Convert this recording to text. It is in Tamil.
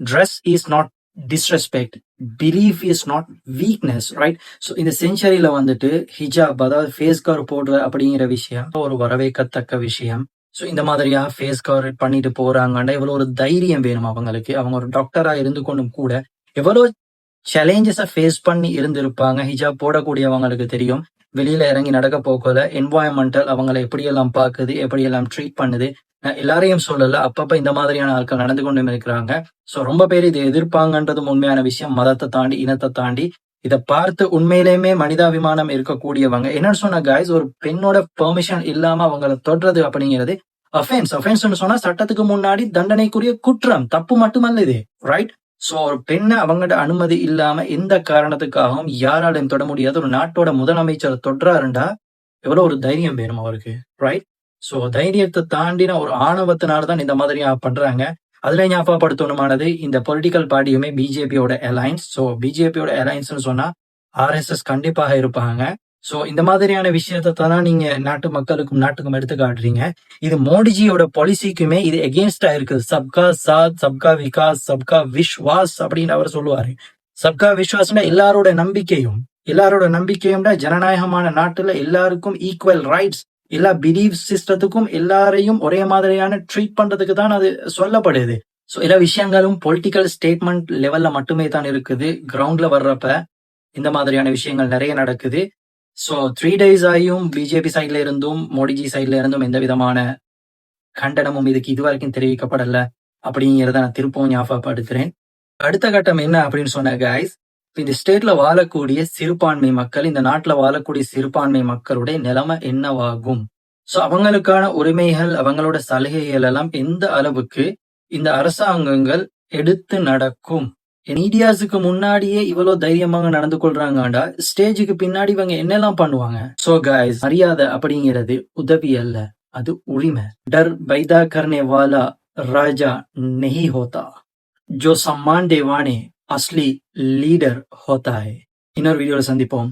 Dress is not disrespect belief is not weakness right so இந்த செஞ்சுரியில வந்துட்டு ஹிஜாப் அதாவது ஃபேஸ் கவர் போடுற அப்படிங்கிற விஷயம் ஒரு வரவேற்கத்தக்க விஷயம். ஸோ இந்த மாதிரியா ஃபேஸ் கவர் பண்ணிட்டு போறாங்கன்னா எவ்வளோ ஒரு தைரியம் வேணும் அவங்களுக்கு. அவங்க ஒரு டாக்டரா இருந்து கொண்டும் கூட எவ்வளோ சேலஞ்சஸை ஃபேஸ் பண்ணி இருந்திருப்பாங்க. ஹிஜாப் போடக்கூடியவங்களுக்கு தெரியும். வெளியில இறங்கி நடக்க போகல என்வாயன்மெண்டல் அவங்களை எப்படியெல்லாம் பார்க்குது எப்படியெல்லாம் ட்ரீட் பண்ணுது எல்லாரையும் சொல்லல. அப்பப்ப இந்த மாதிரியான ஆட்கள் நடந்து கொண்டு இருக்கிறாங்க. ஸோ ரொம்ப பேர் இதை எதிர்ப்பாங்கன்றதும் உண்மையான விஷயம். மதத்தை தாண்டி இனத்தை தாண்டி. இதை பார்த்து உண்மையிலேயுமே மனிதாபிமானம் இருக்கக்கூடியவங்க. என்னன்னு சொன்ன காய்ஸ் ஒரு பெண்ணோட பெர்மிஷன் இல்லாம அவங்கள தொடுறது அப்படிங்கிறது அஃபென்ஸ் அஃபென்ஸ் சொன்னா சட்டத்துக்கு முன்னாடி தண்டனைக்குரிய குற்றம். தப்பு மட்டுமல்ல இது. ரைட் சோ ஒரு பெண்ணை அவங்கள்ட்ட அனுமதி இல்லாம எந்த காரணத்துக்காகவும் யாராலையும் தொட முடியாது. ஒரு நாட்டோட முதலமைச்சர் தொடுறாருண்டா எவ்வளவு ஒரு தைரியம் வேணும் அவருக்கு? ரைட் சோ தைரியத்தை தாண்டின ஒரு ஆணவத்தினாலதான் இந்த மாதிரி பண்றாங்க. அதுல ஞாபகப்படுத்தணுமானது இந்த பொலிட்டிக்கல் பார்ட்டியுமே பிஜேபியோட அலைன்ஸ் ஸோ பிஜேபியோட அலைன்ஸ்னு சொன்னா ஆர்எஸ்எஸ் கண்டிப்பாக இருப்பாங்க. சோ இந்த மாதிரியான விஷயத்தான் நீங்க நாட்டு மக்களுக்கும் நாட்டுக்கும் எடுத்து காட்டுறீங்க இது மோடிஜியோட பாலிசிக்குமே இது எகேன்ஸ்டா இருக்குது. சப்கா சாத் சப்கா விகாஸ் சப்கா விஸ்வாஸ் அப்படின்னு அவர் சொல்லுவாரு. சப்கா விஸ்வாஸ்னா எல்லாரோட நம்பிக்கையும் எல்லாரோட நம்பிக்கையும்னா ஜனநாயகமான நாட்டுல எல்லாருக்கும் ஈக்குவல் ரைட்ஸ் எல்லா பிலீஃப் சிஸ்டத்துக்கும் எல்லாரையும் ஒரே மாதிரியான ட்ரீட் பண்றதுக்கு தான் அது சொல்லப்படுது. ஸோ எல்லா விஷயங்களும் பொலிட்டிக்கல் ஸ்டேட்மெண்ட் லெவல்ல மட்டுமே தான் இருக்குது. கிரவுண்ட்ல வர்றப்ப இந்த மாதிரியான விஷயங்கள் நிறைய நடக்குது. ஸோ த்ரீ டேஸ் ஆகியும் பிஜேபி சைட்ல இருந்தும் மோடிஜி சைட்ல இருந்தும் எந்த விதமான கண்டனமும் இதுக்கு இதுவரைக்கும் தெரிவிக்கப்படல. அப்படிங்கிறத நான் திருப்பவும் ஞாபகப்படுத்துறேன். அடுத்த கட்டம் என்ன அப்படின்னு சொன்ன கைஸ் இந்த ஸ்டேட்ல வாழக்கூடிய சிறுபான்மை மக்கள் இந்த நாட்டுல வாழக்கூடிய சிறுபான்மை மக்களுடைய நிலைமை என்னவாகும்? சோ அவங்களுக்கான உரிமைகள் அவங்களோட சலுகைகள் எல்லாம் எந்த அளவுக்கு இந்த அரசாங்கங்கள் எடுத்து நடக்கும்? மீடியாஸுக்கு முன்னாடியே இவ்வளவு தைரியமாக நடந்து கொள்றாங்கடா ஸ்டேஜுக்கு பின்னாடி இவங்க என்னெல்லாம் பண்ணுவாங்க? சோ கைஸ் மரியாதை அப்படிங்கிறது உதவி அல்ல அது உரிமை. டர் பைதா கர்னே வாலா ராஜா நெஹி ஹோதா ஜோ சம்மான் தேவானே அஸ்லி லீடர் ஹோதா ஹே இன்னொரு வீடியோவில் சந்திப்போம்.